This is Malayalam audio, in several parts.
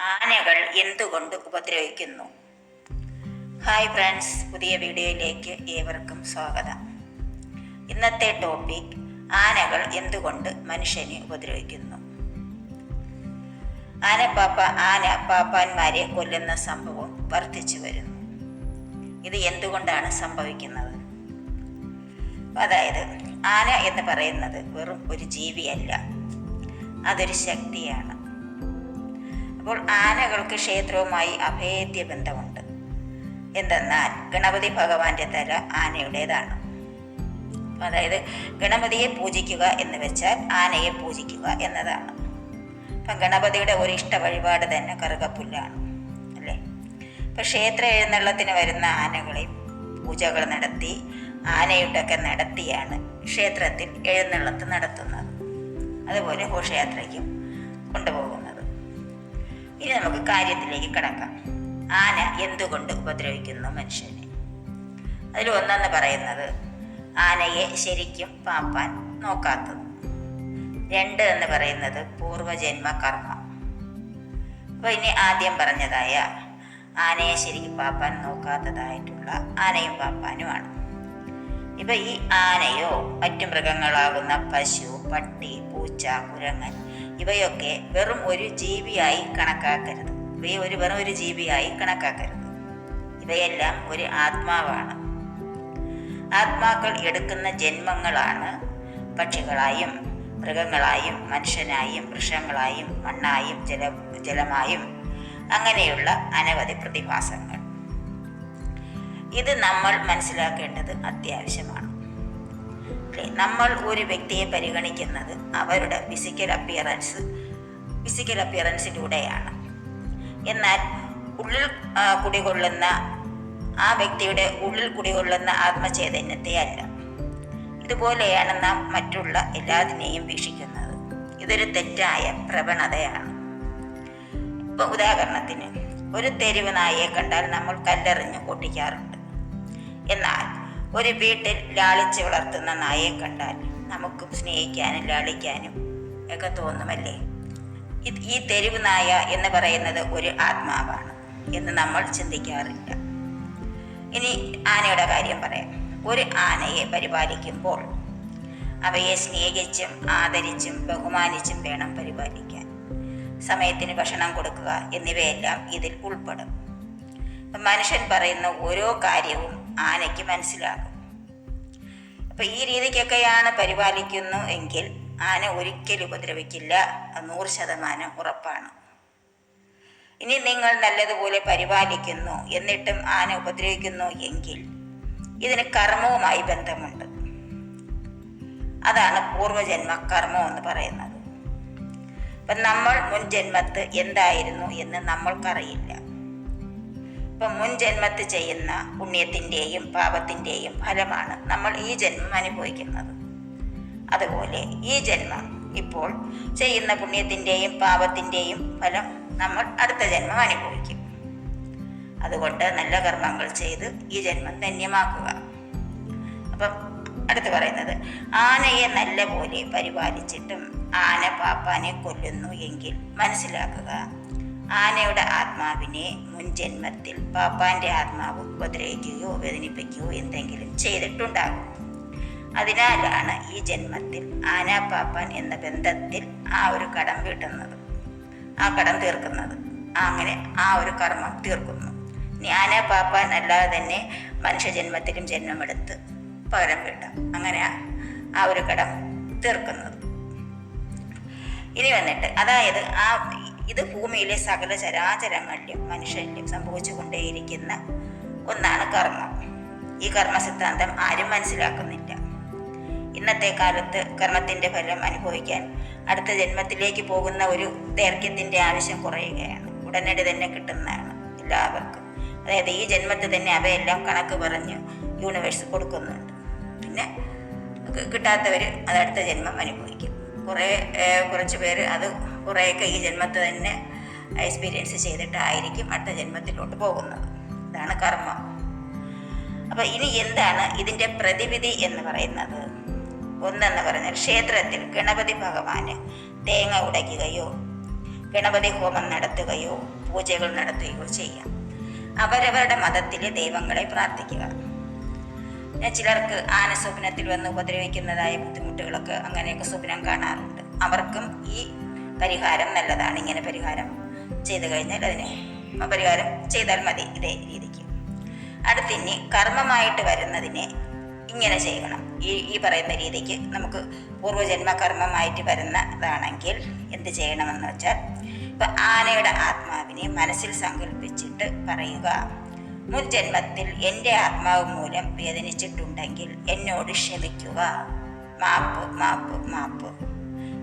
ആനകൾ എന്തുകൊണ്ട് ഉപദ്രവിക്കുന്നു? ഹായ് ഫ്രണ്ട്സ് പുതിയ വീഡിയോയിലേക്ക് ഏവർക്കും സ്വാഗതം. ഇന്നത്തെ ടോപ്പിക് ആനകൾ എന്തുകൊണ്ട് മനുഷ്യനെ ഉപദ്രവിക്കുന്നു? ആനപ്പാപ്പ ആന പാപ്പാന്മാരെ കൊല്ലുന്ന സംഭവം വർദ്ധിച്ചു വരുന്നു. ഇത് എന്തുകൊണ്ടാണ് സംഭവിക്കുന്നത്? അതായത് ആന എന്ന് പറയുന്നത് വെറും ഒരു ജീവിയല്ല അതൊരു ശക്തിയാണ്. അപ്പോൾ ആനകൾക്ക് ക്ഷേത്രവുമായി അഭേദ്യ ബന്ധമുണ്ട് എന്തെന്നാൽ ഗണപതി ഭഗവാന്റെ തല ആനയുടേതാണ്. അതായത് ഗണപതിയെ പൂജിക്കുക എന്ന് വെച്ചാൽ ആനയെ പൂജിക്കുക എന്നതാണ്. അപ്പം ഗണപതിയുടെ ഒരു ഇഷ്ട വഴിപാട് തന്നെ കറുകപ്പുല്ലാണ് അല്ലേ? ഇപ്പം ക്ഷേത്ര എഴുന്നള്ളത്തിന് വരുന്ന ആനകളെ പൂജകൾ നടത്തി ആനയുട്ടൊക്കെ നടത്തിയാണ് ക്ഷേത്രത്തിൽ എഴുന്നള്ളത്ത് നടത്തുന്നത്. അതുപോലെ ഘോഷയാത്രയ്ക്കും കൊണ്ടുപോകുന്നത് ഇനി നമുക്ക് കാര്യത്തിലേക്ക് കിടക്കാം. ആന എന്തുകൊണ്ട് ഉപദ്രവിക്കുന്നു മനുഷ്യനെ? അതിൽ ഒന്നെന്ന് പറയുന്നത് ആനയെ ശരിക്കും പാപ്പാൻ നോക്കാത്തത്. രണ്ട് എന്ന് പറയുന്നത് പൂർവജന്മ കർമ്മം. അപ്പോൾ ഇനി ആദ്യം പറഞ്ഞതായ ആനയെ ശരിക്കും പാപ്പാൻ നോക്കാത്തതായിട്ടുള്ള ആനയും പാപ്പാനുമാണ്. ഇപ്പൊ ഈ ആനയോ മറ്റു മൃഗങ്ങളാകുന്ന പശു പട്ടി പൂച്ച കുരങ്ങൻ ഇവയൊക്കെ വെറും ഒരു ജീവിയായി കണക്കാക്കരുത്. ഇവയെ ഒരു വെറും ഒരു ജീവിയായി കണക്കാക്കരുത്. ഇവയെല്ലാം ഒരു ആത്മാവാണ്. ആത്മാക്കൾ എടുക്കുന്ന ജന്മങ്ങളാണ് പക്ഷികളായും മൃഗങ്ങളായും മനുഷ്യനായും വൃക്ഷങ്ങളായും മണ്ണായും ജല ജലമായും അങ്ങനെയുള്ള അനവധി പ്രതിഭാസങ്ങൾ. ഇത് നമ്മൾ മനസ്സിലാക്കേണ്ടത് അത്യാവശ്യമാണ്? നമ്മൾ ഒരു വ്യക്തിയെ പരിഗണിക്കുന്നത് അവരുടെ ഫിസിക്കൽ അപ്പിയറൻസ് ഫിസിക്കൽ അപ്പിയറൻസിലൂടെയാണ് എന്നാൽ ഉള്ളിൽ കുടികൊള്ളുന്ന ആ വ്യക്തിയുടെ ഉള്ളിൽ കുടികൊള്ളുന്ന ആത്മചൈതന്യത്തെ അല്ല. ഇതുപോലെയാണ് നാം മറ്റുള്ള എല്ലാതിനെയും വീക്ഷിക്കുന്നത്. ഇതൊരു തെറ്റായ പ്രവണതയാണ്. ഇപ്പൊ ഉദാഹരണത്തിന് ഒരു തെരുവ് നായയെ കണ്ടാൽ നമ്മൾ കല്ലെറിഞ്ഞ് പൊട്ടിക്കാറുണ്ട്. എന്നാൽ ഒരു വീട്ടിൽ ലാളിച്ച് വളർത്തുന്ന നായയെ കണ്ടാൽ നമുക്കും സ്നേഹിക്കാനും ലാളിക്കാനും ഒക്കെ തോന്നുമല്ലേ? ഈ തെരുവ് നായ എന്ന് പറയുന്നത് ഒരു ആത്മാവാണ് എന്ന് നമ്മൾ ചിന്തിക്കാറില്ല. ഇനി ആനയുടെ കാര്യം പറയാം. ഒരു ആനയെ പരിപാലിക്കുമ്പോൾ അവയെ സ്നേഹിച്ചും ആദരിച്ചും ബഹുമാനിച്ചും വേണം പരിപാലിക്കാൻ. സമയത്തിന് ഭക്ഷണം കൊടുക്കുക എന്നിവയെല്ലാം ഇതിൽ ഉൾപ്പെടും. മനുഷ്യൻ പറയുന്ന ഓരോ കാര്യവും ആനയ്ക്ക് മനസ്സിലാകും. അപ്പൊ ഈ രീതിക്കൊക്കെയാണ് പരിപാലിക്കുന്നു എങ്കിൽ ആന ഒരിക്കലും ഉപദ്രവിക്കില്ല. നൂറ് ശതമാനം ഉറപ്പാണ്. ഇനി നിങ്ങൾ നല്ലതുപോലെ പരിപാലിക്കുന്നു എന്നിട്ടും ആന ഉപദ്രവിക്കുന്നു എങ്കിൽ ഇതിന് കർമ്മവുമായി ബന്ധമുണ്ട്. അതാണ് പൂർവജന്മ കർമ്മം എന്ന് പറയുന്നത്. അപ്പം നമ്മൾ മുൻ ജന്മത്ത് എന്തായിരുന്നു എന്ന് നമ്മൾക്കറിയില്ല. ഇപ്പം മുൻ ജന്മത്ത് ചെയ്യുന്ന പുണ്യത്തിന്റെയും പാപത്തിന്റെയും ഫലമാണ് നമ്മൾ ഈ ജന്മം അനുഭവിക്കുന്നത്. അതുപോലെ ഈ ജന്മം ഇപ്പോൾ ചെയ്യുന്ന പുണ്യത്തിന്റെയും പാപത്തിന്റെയും ഫലം നമ്മൾ അടുത്ത ജന്മം അനുഭവിക്കും. അതുകൊണ്ട് നല്ല കർമ്മങ്ങൾ ചെയ്ത് ഈ ജന്മം ധന്യമാക്കുക. അപ്പം അടുത്ത് പറയുന്നത് ആനയെ നല്ല പോലെ പരിപാലിച്ചിട്ടും ആന പാപ്പാനെ കൊല്ലുന്നു എങ്കിൽ മനസ്സിലാക്കുക ആനയുടെ ആത്മാവിനെ മുൻ ജന്മത്തിൽ പാപ്പാന്റെ ആത്മാവ് ഉപദ്രവിക്കുകയോ വേദനിപ്പിക്കുകയോ എന്തെങ്കിലും ചെയ്തിട്ടുണ്ടാകും. അതിനാലാണ് ഈ ജന്മത്തിൽ ആന പാപ്പാൻ എന്ന ബന്ധത്തിൽ ആ ഒരു കടം വീട്ടുന്നത്. ആ കടം തീർക്കുന്നത്. അങ്ങനെ ആ ഒരു കർമ്മം തീർക്കുന്നു. ആന പാപ്പാൻ അല്ലാതെ തന്നെ മനുഷ്യജന്മത്തിലും ജന്മമെടുത്ത് പകരം വീട്ടാം. അങ്ങനെ ആ ഒരു കടം തീർക്കുന്നത്. ഇനി വന്നിട്ട് അതായത് ആ ഇത് ഭൂമിയിലെ സകല ചരാചരങ്ങളിലും മനുഷ്യരിലും സംഭവിച്ചുകൊണ്ടേയിരിക്കുന്ന ഒന്നാണ് കർമ്മം. ഈ കർമ്മ സിദ്ധാന്തം ആരും മനസ്സിലാക്കുന്നില്ല. ഇന്നത്തെ കാലത്ത് കർമ്മത്തിന്റെ ഫലം അനുഭവിക്കാൻ അടുത്ത ജന്മത്തിലേക്ക് പോകുന്ന ഒരു ദൈർഘ്യത്തിന്റെ ആവശ്യം കുറയുകയാണ്. ഉടനടി തന്നെ കിട്ടുന്നതാണ് എല്ലാവർക്കും. അതായത് ഈ ജന്മത്തിൽ തന്നെ അവയെല്ലാം കണക്ക് പറഞ്ഞ് യൂണിവേഴ്സ് കൊടുക്കുന്നുണ്ട്. പിന്നെ കിട്ടാത്തവർ അത് അടുത്ത ജന്മം അനുഭവിക്കും. കുറേ കുറച്ച് പേര് അത് കുറേയൊക്കെ ഈ ജന്മത്തെ തന്നെ എക്സ്പീരിയൻസ് ചെയ്തിട്ടായിരിക്കും അടുത്ത ജന്മത്തിലോട്ട് പോകുന്നത്. ഇതാണ് കർമ്മം. അപ്പൊ ഇനി എന്താണ് ഇതിന്റെ പ്രതിവിധി എന്ന് പറയുന്നത്? ഒന്നെന്ന് പറഞ്ഞാൽ ക്ഷേത്രത്തിൽ ഗണപതി ഭഗവാന് തേങ്ങ ഉടയ്ക്കുകയോ ഗണപതി ഹോമം നടത്തുകയോ പൂജകൾ നടത്തുകയോ ചെയ്യാം. അവരവരുടെ മതത്തിലെ ദൈവങ്ങളെ പ്രാർത്ഥിക്കുക. ചിലർക്ക് ആന സ്വപ്നത്തിൽ വന്ന് ഉപദ്രവിക്കുന്നതായ ബുദ്ധിമുട്ടുകളൊക്കെ അങ്ങനെയൊക്കെ സ്വപ്നം കാണാറുണ്ട്. അവർക്കും ഈ പരിഹാരം നല്ലതാണ്. ഇങ്ങനെ പരിഹാരം ചെയ്തു കഴിഞ്ഞാൽ അതിന് പരിഹാരം ചെയ്താൽ മതി ഇതേ രീതിക്ക്. അടുത്തിനി കർമ്മമായിട്ട് വരുന്നതിനെ ഇങ്ങനെ ചെയ്യണം. ഈ ഈ പറയുന്ന രീതിക്ക് നമുക്ക് പൂർവജന്മ കർമ്മമായിട്ട് വരുന്നതാണെങ്കിൽ എന്ത് ചെയ്യണമെന്ന് വെച്ചാൽ ഇപ്പം ആനയുടെ ആത്മാവിനെ മനസ്സിൽ സങ്കല്പിച്ചിട്ട് പറയുക. മുൻ ജന്മത്തിൽ എന്റെ ആത്മാവ് മൂലം വേദനിച്ചിട്ടുണ്ടെങ്കിൽ എന്നോട് ക്ഷമിക്കുക. മാപ്പ് മാപ്പ് മാപ്പ്.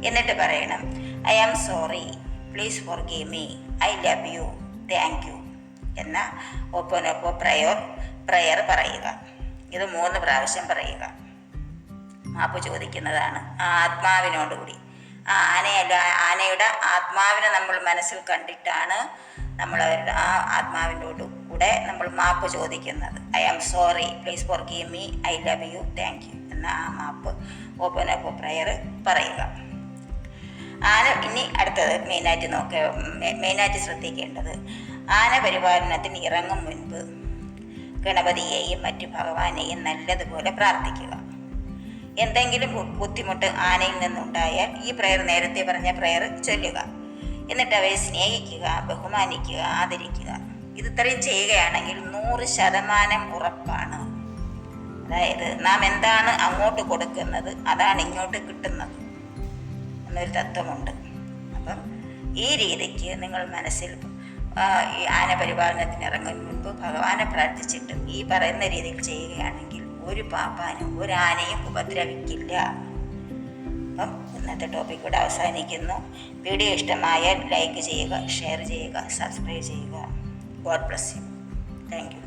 എന്നിട്ട് പറയണം I am sorry. Please for me. I love you. Thank you. എന്ന ഒപ്പനൊപ്പോ പ്രയർ പ്രയർ പറയുക. ഇത് മൂന്ന് പ്രാവശ്യം പറയുക. മാപ്പ് ചോദിക്കുന്നതാണ് ആ ആത്മാവിനോടുകൂടി. ആ ആനയല്ല ആനയുടെ ആത്മാവിനെ നമ്മൾ മനസ്സിൽ കണ്ടിട്ടാണ് നമ്മൾ അവരുടെ ആ ആത്മാവിനോട് കൂടെ നമ്മൾ മാപ്പ് ചോദിക്കുന്നത്. I am sorry please forgive me I love you thank you എന്ന ആ മാപ്പ് ഓപ്പൺ അപ്പ് പ്രയർ പറയുക. ആന ഇനി അടുത്തത് മെയിനായിട്ട് നോക്ക മെയിനായിട്ട് ശ്രദ്ധിക്കേണ്ടത് ആന പരിപാലനത്തിന് ഇറങ്ങും മുൻപ് ഗണപതിയെയും മറ്റു ഭഗവാനെയും നല്ലതുപോലെ പ്രാർത്ഥിക്കുക. എന്തെങ്കിലും ബുദ്ധിമുട്ട് ആനയിൽ നിന്നുണ്ടായാൽ ഈ പ്രയർ നേരത്തെ പറഞ്ഞ പ്രയർ ചൊല്ലുക. എന്നിട്ട് അവയെ സ്നേഹിക്കുക ബഹുമാനിക്കുക ആദരിക്കുക. ഇത് ഇത്രയും ചെയ്യുകയാണെങ്കിൽ നൂറ് ശതമാനം ഉറപ്പാണ്. അതായത് നാം എന്താണ് അങ്ങോട്ട് കൊടുക്കുന്നത് അതാണ് ഇങ്ങോട്ട് കിട്ടുന്നത് എന്നൊരു തത്വമുണ്ട്. അപ്പം ഈ രീതിക്ക് നിങ്ങൾ മനസ്സിൽ ഈ ആന പരിപാലനത്തിന് ഇറങ്ങും മുൻപ് ഭഗവാനെ പ്രാർത്ഥിച്ചിട്ടും ഈ പറയുന്ന രീതിയിൽ ചെയ്യുകയാണെങ്കിൽ ഒരു പാപ്പാനും ഒരു ആനയും ഉപദ്രവിക്കില്ല. അപ്പം ഇന്നത്തെ ടോപ്പിക് ഇവിടെ അവസാനിക്കുന്നു. വീഡിയോ ഇഷ്ടമായാൽ ലൈക്ക് ചെയ്യുക ഷെയർ ചെയ്യുക സബ്സ്ക്രൈബ് ചെയ്യുക. God bless you thank you for watching